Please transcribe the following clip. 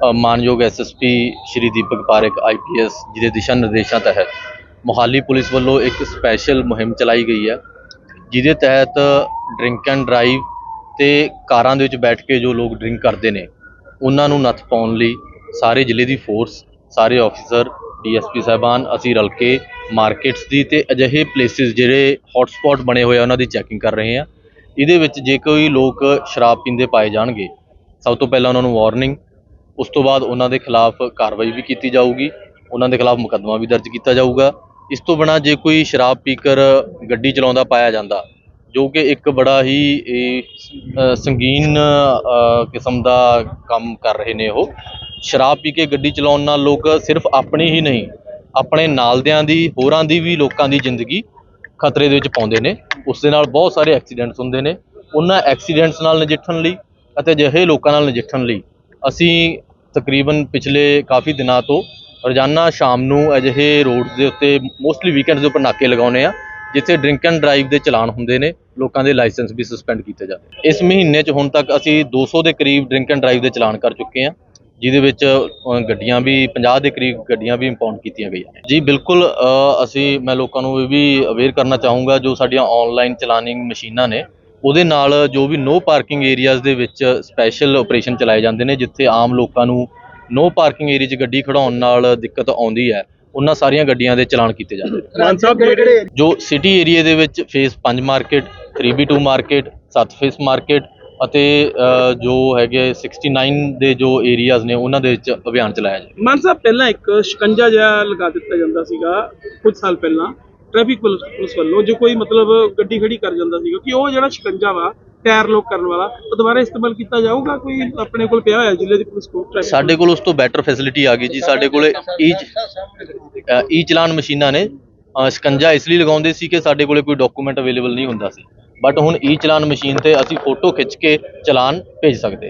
ਅ, ਮਾਨਯੋਗ SSP Shri Deepak Parekh IPS ਜਿਹਦੇ ਦਿਸ਼ਾ ਨਿਰਦੇਸ਼ਾਂ ਤਹਿਤ ਮੋਹਾਲੀ ਪੁਲਿਸ ਵੱਲੋਂ ਇੱਕ ਸਪੈਸ਼ਲ ਮੁਹਿੰਮ ਚਲਾਈ ਗਈ ਹੈ ਜਿਹਦੇ ਤਹਿਤ ਡਰਿੰਕ ਐਂਡ ਡਰਾਈਵ ਤੇ ਕਾਰਾਂ ਦੇ ਵਿੱਚ ਬੈਠ ਕੇ ਜੋ ਲੋਕ ਡਰਿੰਕ ਕਰਦੇ ਨੇ ਉਹਨਾਂ ਨੂੰ ਨੱਥ ਪਾਉਣ ਲਈ ਸਾਰੇ ਜ਼ਿਲ੍ਹੇ ਦੀ ਫੋਰਸ ਸਾਰੇ ਆਫੀਸਰ ਡੀਐਸਪੀ ਸਾਹਿਬਾਨ ਅਸੀਂ ਰਲ ਕੇ ਮਾਰਕੀਟਸ ਦੀ ਤੇ ਅਜਿਹੇ ਪਲੇਸਿਸ ਜਿਹੜੇ ਹੌਟਸਪੌਟ ਬਣੇ ਹੋਏ ਆ ਉਹਨਾਂ ਦੀ ਚੈਕਿੰਗ ਕਰ ਰਹੇ ਆ ਇਹਦੇ ਵਿੱਚ ਜੇ ਕੋਈ ਲੋਕ ਸ਼ਰਾਬ ਪੀਂਦੇ ਪਾਏ ਜਾਣਗੇ ਸਭ ਤੋਂ ਪਹਿਲਾਂ ਉਹਨਾਂ ਨੂੰ ਵਾਰਨਿੰਗ ਉਸ ਤੋਂ ਬਾਅਦ ਉਹਨਾਂ ਦੇ ਖਿਲਾਫ ਕਾਰਵਾਈ ਵੀ ਕੀਤੀ ਜਾਊਗੀ। ਉਹਨਾਂ ਦੇ ਖਿਲਾਫ ਮੁਕੱਦਮਾ ਵੀ ਦਰਜ ਕੀਤਾ ਜਾਊਗਾ। ਇਸ ਤੋਂ ਬਿਨਾਂ ਜੇ ਕੋਈ ਸ਼ਰਾਬ ਪੀਕਰ ਗੱਡੀ ਚਲਾਉਂਦਾ ਪਾਇਆ ਜਾਂਦਾ, ਜੋ ਕਿ ਇੱਕ ਬੜਾ ਹੀ ਸੰਗੀਨ ਕਿਸਮ ਦਾ ਕੰਮ ਕਰ ਰਹੇ ਨੇ ਉਹ। ਸ਼ਰਾਬ ਪੀ ਕੇ ਗੱਡੀ ਚਲਾਉਣ ਨਾਲ ਲੋਕ ਸਿਰਫ ਆਪਣੀ ਹੀ ਨਹੀਂ, ਆਪਣੇ ਨਾਲਦਿਆਂ ਦੀ, ਹੋਰਾਂ ਦੀ ਵੀ ਲੋਕਾਂ ਦੀ ਜ਼ਿੰਦਗੀ ਖਤਰੇ ਦੇ ਵਿੱਚ ਪਾਉਂਦੇ ਨੇ। ਉਸ ਦੇ ਨਾਲ ਬਹੁਤ ਸਾਰੇ ਐਕਸੀਡੈਂਟਸ ਹੁੰਦੇ ਨੇ। ਉਹਨਾਂ ਐਕਸੀਡੈਂਟਸ ਨਾਲ ਨਜਿੱਠਣ ਲਈ ਅਤੇ ਅਜਿਹੇ ਲੋਕਾਂ ਨਾਲ ਨਜਿੱਠਣ ਲਈ ਅਸੀਂ ਤਕਰੀਬਨ ਪਿਛਲੇ ਕਾਫੀ ਦਿਨਾਂ ਤੋਂ ਰੋਜ਼ਾਨਾ ਸ਼ਾਮ ਨੂੰ ਅਜਿਹੇ ਰੋਡਸ ਦੇ ਉੱਤੇ ਮੋਸਟਲੀ ਵੀਕਐਂਡਸ ਦੇ ਉੱਪਰ ਨਾਕੇ ਲਗਾਉਂਦੇ ਆ ਜਿੱਥੇ ਡਰਿੰਕ ਐਂਡ ਡਰਾਈਵ ਦੇ ਚਲਾਨ ਹੁੰਦੇ ਨੇ, ਲੋਕਾਂ ਦੇ ਲਾਇਸੈਂਸ ਵੀ ਸਸਪੈਂਡ ਕੀਤੇ ਜਾਂਦੇ ਇਸ ਮਹੀਨੇ 'ਚ ਹੁਣ ਤੱਕ ਅਸੀਂ 200 ਦੇ ਕਰੀਬ ਡਰਿੰਕ ਐਂਡ ਡਰਾਈਵ ਦੇ ਚਲਾਨ ਕਰ ਚੁੱਕੇ ਹਾਂ, ਜਿਹਦੇ ਵਿੱਚ ਗੱਡੀਆਂ ਵੀ 50 ਦੇ ਕਰੀਬ ਗੱਡੀਆਂ ਵੀ ਇੰਪਾਊਂਡ ਕੀਤੀਆਂ ਗਈਆਂ ਜੀ, ਬਿਲਕੁਲ ਅਸੀਂ, ਮੈਂ ਲੋਕਾਂ ਨੂੰ ਇਹ ਵੀ ਅਵੇਅਰ ਕਰਨਾ ਚਾਹੂੰਗਾ, ਜੋ ਸਾਡੀਆਂ ਆਨਲਾਈਨ ਚਲਾਨਿੰਗ ਮਸ਼ੀਨਾਂ ਨੇ ਉਹਦੇ ਨਾਲ ਜੋ ਵੀ ਨੋ ਪਾਰਕਿੰਗ ਏਰੀਆਜ਼ ਦੇ ਵਿੱਚ ਸਪੈਸ਼ਲ ਆਪਰੇਸ਼ਨ ਚਲਾਏ ਜਾਂਦੇ ਨੇ ਜਿੱਥੇ ਆਮ ਲੋਕਾਂ ਨੂੰ ਨੋ ਪਾਰਕਿੰਗ ਏਰੀਆ 'ਚ ਗੱਡੀ ਖੜਾਉਣ ਨਾਲ ਦਿੱਕਤ ਆਉਂਦੀ ਹੈ ਉਹਨਾਂ ਸਾਰੀਆਂ ਗੱਡੀਆਂ ਦੇ ਚਲਾਨ ਕੀਤੇ ਜਾਂਦੇ ਨੇ। ਮਾਨ ਸਾਹਿਬ ਜਿਹੜੇ ਜੋ ਸਿਟੀ ਏਰੀਆ ਦੇ ਵਿੱਚ phase 5 market 3B2 market 7 phase market ਅਤੇ ਜੋ ਹੈਗੇ 69 ਦੇ ਜੋ ਏਰੀਆਜ਼ ਨੇ ਉਹਨਾਂ ਦੇ ਵਿੱਚ ਅਭਿਆਨ ਚਲਾਇਆ ਜਾਏ। ਮਾਨ ਸਾਹਿਬ ਪਹਿਲਾਂ ਇੱਕ ਸ਼ਿਕੰਜਾ ਜਿਹਾ ਲਗਾ ਦਿੱਤਾ ਜਾਂਦਾ ਸੀਗਾ ਕੁਝ ਸਾਲ ਪਹਿਲਾਂ। ਟ੍ਰੈਫਿਕ ਪੁਲਿਸ ਪੁਲਿਸ ਵੱਲੋਂ ਜੋ ਕੋਈ ਮਤਲਬ ਗੱਡੀ ਖੜੀ ਕਰ ਜਾਂਦਾ ਸੀਗਾ, ਕਿ ਉਹ ਜਿਹੜਾ ਸ਼ਿਕੰਜਾ ਵਾ, ਟਾਇਰ ਲੋਕ ਕਰਨ ਵਾਲਾ, ਉਹ ਦੁਬਾਰਾ ਇਸਤੇਮਾਲ ਕੀਤਾ ਜਾਊਗਾ? ਕੋਈ ਆਪਣੇ ਕੋਲ ਪਿਆ ਹੋਇਆ ਜ਼ਿਲ੍ਹੇ ਦੀ ਪੁਲਿਸ ਕੋਲ ਸਾਡੇ ਕੋਲ ਉਸ ਤੋਂ ਬੈਟਰ ਫੈਸਿਲਿਟੀ ਆ ਗਈ ਜੀ। ਸਾਡੇ ਕੋਲ ਈ ਈ ਚਲਾਨ ਮਸ਼ੀਨਾਂ ਨੇ। ਸ਼ਿਕੰਜਾ ਇਸ ਲਈ ਲਗਾਉਂਦੇ ਸੀ ਕਿ ਸਾਡੇ ਕੋਲੇ ਕੋਈ ਡਾਕੂਮੈਂਟ ਅਵੇਲੇਬਲ ਨਹੀਂ ਹੁੰਦਾ ਸੀ। ਬਟ ਹੁਣ ਈ ਚਲਾਨ ਮਸ਼ੀਨ ਤੇ ਅਸੀਂ ਫੋਟੋ ਖਿੱਚ ਕੇ ਚਲਾਨ ਭੇਜ ਸਕਦੇ ਹਾਂ।